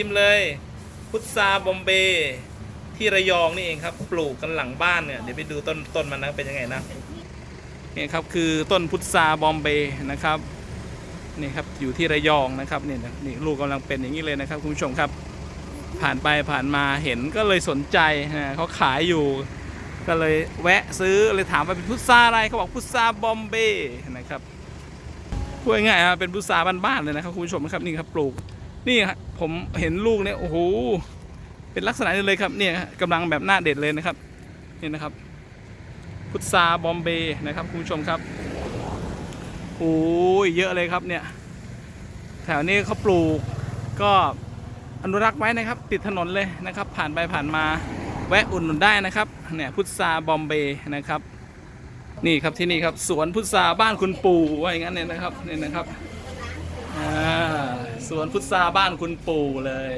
ชิมเลยพุทราบอมเบย์ที่ระยองนี่เองครับปลูกกันหลังบ้านเนี่ยเดี๋ยวไปดูต้นต้นมันนะเป็นยังไงนะนี่ครับคือต้นพุทราบอมเบย์นะครับนี่ครับอยู่ที่ระยองนะครับนี่นะนี่ลูกกำลังเป็นอย่างนี้เลยนะครับคุณผู้ชมครับ ผ่านไปผ่านมาเห็นก็เลยสนใจนะเขาขายอยู่ ก็เลยแวะซื้อเลยถามว่าเป็นพุทราอะไรเขาบอกพุทราบอมเบย์นะครับพูดง่ายๆเป็นพุทราบ้านๆเลยนะครับคุณผู้ชมครับนี่ครับปลูกนี่ครับ ผมเห็นลูกเนี่ยโอ้โหเป็นลักษณะนี้เลยครับเนี่ยกำลังแบบหน้าเด็ดเลยนะครับนี่นะครับ พุทราบอมเบย์นะครับคุณผู้ชมครับโอ้ยเยอะเลยครับเนี่ยแถวนี้เขาปลูกก็อนุรักษ์ไว้นะครับ ติดถนนเลยนะครับ ผ่านไปผ่านมาแวะอุ่นหนุนได้นะครับเนี่ยพุทราบอมเบย์นะครับ นี่ครับที่นี่ครับสวนพุทราบ้านคุณปู่ว่าอย่างนั้นเนี่ยนะครับเนี่ยนะครับอ่า สวนพุทราบ้านคุณปู่เลย